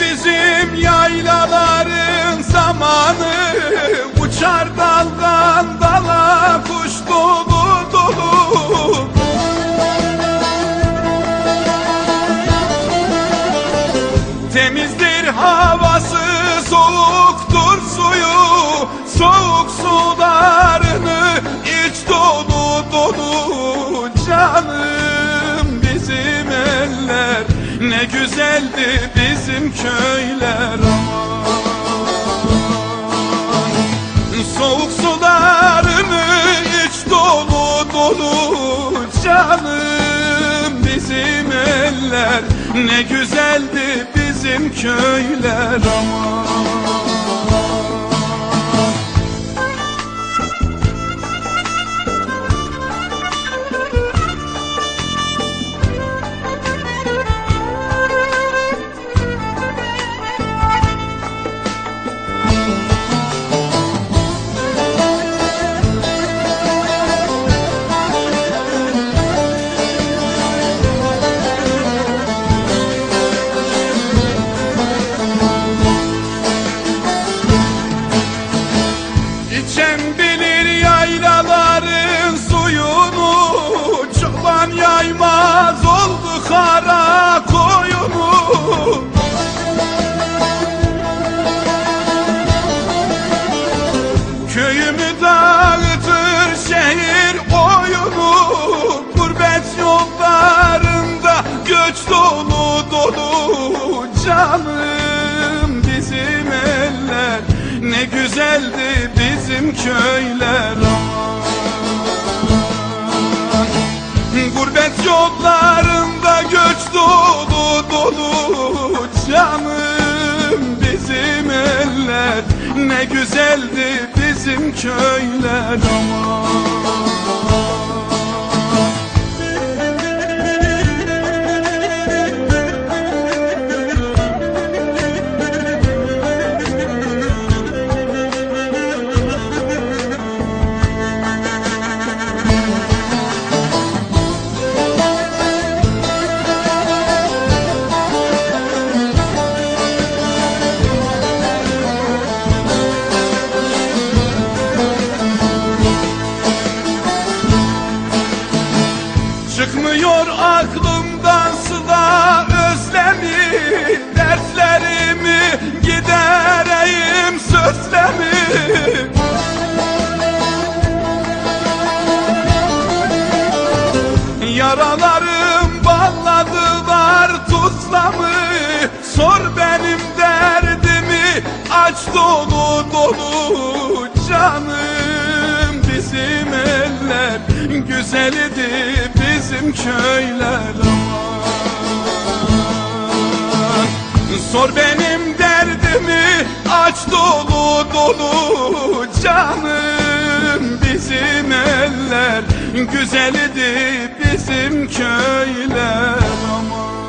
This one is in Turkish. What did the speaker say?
bizim yaylaların zamanı. Uçar daldan dala kuş dolu dolu. Temizdir havası, soğuktur suyu. Soğuk sularını iç dolu dolu. Canım bizim eller Ne güzeldi bizim köyler aman. Soğuk sularını iç dolu dolu Canım bizim eller. Ne güzeldi bizim köyler aman göç dolu dolu Canım bizim eller. Ne güzeldi bizim köyler. Aman Gurbet yollarında göç dolu dolu Canım bizim eller. Ne güzeldi bizim köyler. Aman Çıkmıyor aklımdan sıla özlemi Dertlerimi gidereyim sözlemi. Yaralarım balladılar tuzlamı. Sor benim derdimi aç dolu dolu Canım. Bizim eller güzeldi bizim köyler aman Sor benim derdimi aç dolu dolu Canım bizim eller. Güzeldi bizim köyler aman